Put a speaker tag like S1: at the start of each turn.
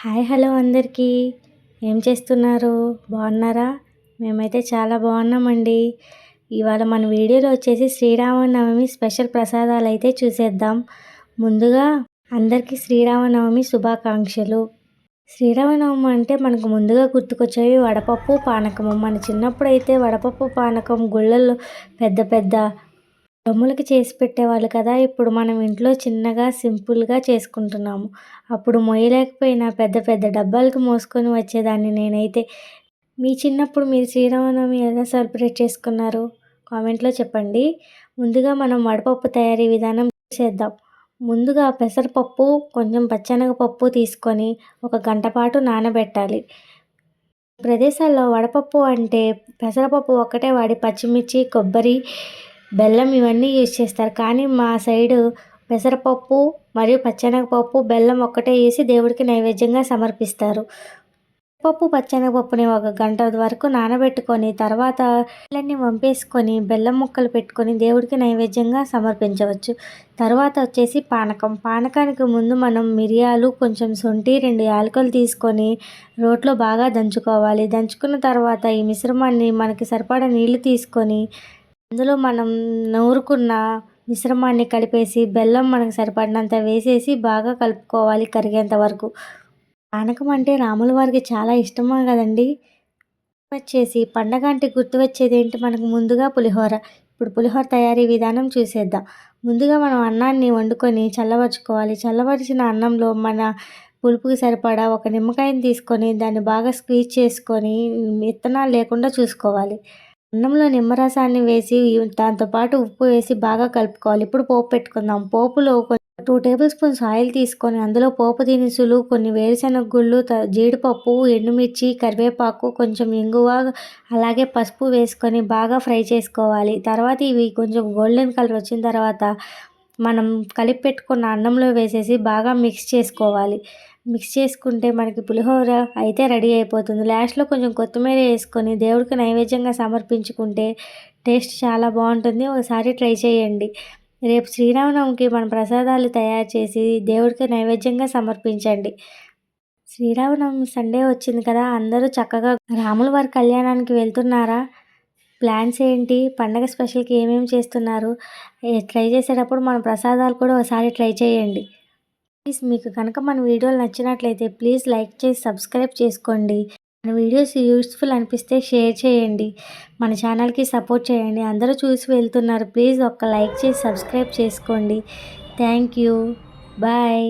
S1: Hi hello అందరికీ. ఏం చేస్తున్నారు? బాగున్నారా? మేమైతే చాలా బాగున్నామండి. ఇవాళ మన వీడియోలో వచ్చేసి శ్రీరామనవమి స్పెషల్ ప్రసాదాలు అయితే చూసేద్దాం. ముందుగా అందరికీ శ్రీరామనవమి శుభాకాంక్షలు. శ్రీరామనవమి అంటే మనకు ముందుగా గుర్తుకొచ్చేవి వడపప్పు పానకము. మన చిన్నప్పుడు అయితే వడపప్పు పానకం గుళ్ళల్లో పెద్ద పెద్ద దమ్ములకి చేసి పెట్టేవాళ్ళు కదా ఇప్పుడు మనం ఇంట్లో చిన్నగా సింపుల్గా చేసుకుంటున్నాము. అప్పుడు మొయ్యలేకపోయినా పెద్ద పెద్ద డబ్బాలకు మోసుకొని వచ్చేదాన్ని నేనైతే. మీ చిన్నప్పుడు మీరు శ్రీరామనవమి ఎలా సెలబ్రేట్ చేసుకున్నారు? కామెంట్లో చెప్పండి. ముందుగా మనం వడపప్పు తయారీ విధానం చేద్దాం. ముందుగా పెసరపప్పు కొంచెం పచ్చనగపప్పు తీసుకొని ఒక గంట పాటు నానబెట్టాలి. ప్రదేశాల్లో వడపప్పు అంటే పెసరపప్పు ఒక్కటే వాడి పచ్చిమిర్చి కొబ్బరి బెల్లం ఇవన్నీ యూజ్ చేస్తారు. కానీ మా సైడు పెసరపప్పు మరియు పచ్చెనగపప్పు బెల్లం ఒక్కటే వేసి దేవుడికి నైవేద్యంగా సమర్పిస్తారు. పప్పు పచ్చెనగపప్పుని ఒక గంట వరకు నానబెట్టుకొని తర్వాత బెల్లాన్ని వంపేసుకొని బెల్లం ముక్కలు పెట్టుకొని దేవుడికి నైవేద్యంగా సమర్పించవచ్చు. తర్వాత వచ్చేసి పానకం. పానకానికి ముందు మనం మిరియాలు కొంచెం శొంఠి రెండు యాలకులు తీసుకొని రోట్లో బాగా దంచుకోవాలి. దంచుకున్న తర్వాత ఈ మిశ్రమాన్ని మనకి సరిపడా నీళ్ళు తీసుకొని అందులో మనం నూరుకున్న మిశ్రమాన్ని కలిపేసి బెల్లం మనకు సరిపడినంత వేసేసి బాగా కలుపుకోవాలి కరిగేంత వరకు. పానకం అంటే రాముల వారికి చాలా ఇష్టమే కదండి? వచ్చేసి పండగ అంటే గుర్తు వచ్చేది ఏంటి? మనకు ముందుగా పులిహోర. ఇప్పుడు పులిహోర తయారీ విధానం చూసేద్దాం. ముందుగా మనం అన్నాన్ని వండుకొని చల్లబరుచుకోవాలి. చల్లబరిచిన అన్నంలో మన పులుపుకి సరిపడా ఒక నిమ్మకాయని తీసుకొని దాన్ని బాగా స్క్వీజ్ చేసుకొని విత్తనాలు లేకుండా చూసుకోవాలి. అన్నంలో నిమ్మరసాన్ని వేసి దాంతోపాటు ఉప్పు వేసి బాగా కలుపుకోవాలి. ఇప్పుడు పోపు పెట్టుకుందాం. పోపులో టూ టేబుల్ స్పూన్స్ ఆయిల్ తీసుకొని అందులో పోపు దినుసులు కొన్ని వేరుశెనగ గుళ్ళు జీడిపప్పు ఎండుమిర్చి కరివేపాకు కొంచెం ఇంగువ అలాగే పసుపు వేసుకొని బాగా ఫ్రై చేసుకోవాలి. తర్వాత ఇవి కొంచెం గోల్డెన్ కలర్ వచ్చిన తర్వాత మనం కలిపి పెట్టుకున్న అన్నంలో వేసేసి బాగా మిక్స్ చేసుకోవాలి. మిక్స్ చేసుకుంటే మనకి పులిహోర అయితే రెడీ అయిపోతుంది. లాస్ట్లో కొంచెం కొత్తిమీర వేసుకొని దేవుడికి నైవేద్యంగా సమర్పించుకుంటే టేస్ట్ చాలా బాగుంటుంది. ఒకసారి ట్రై చేయండి. రేపు శ్రీరామనవమికి మన ప్రసాదాలు తయారు చేసి దేవుడికి నైవేద్యంగా సమర్పించండి. శ్రీరామనవమి సండే వచ్చింది కదా అందరూ చక్కగా రాముల వారి కళ్యాణానికి వెళ్తున్నారా? ప్లాన్స్ ఏంటి? పండగ స్పెషల్కి ఏమేమి చేస్తున్నారు? ట్రై చేసేటప్పుడు మన ప్రసాదాలు కూడా ఒకసారి ట్రై చేయండి. ప్లీజ్ మీకు కనుక మన వీడియోలు నచ్చినట్లయితే ప్లీజ్ లైక్ చేసి సబ్స్క్రైబ్ చేసుకోండి. మన వీడియోస్ యూస్ఫుల్ అనిపిస్తే షేర్ చేయండి. మన ఛానల్కి సపోర్ట్ చేయండి. అందరూ చూసి వెళ్తున్నారు. ప్లీజ్ ఒక్క లైక్ చేసి సబ్స్క్రైబ్ చేసుకోండి. Thank you. బాయ్.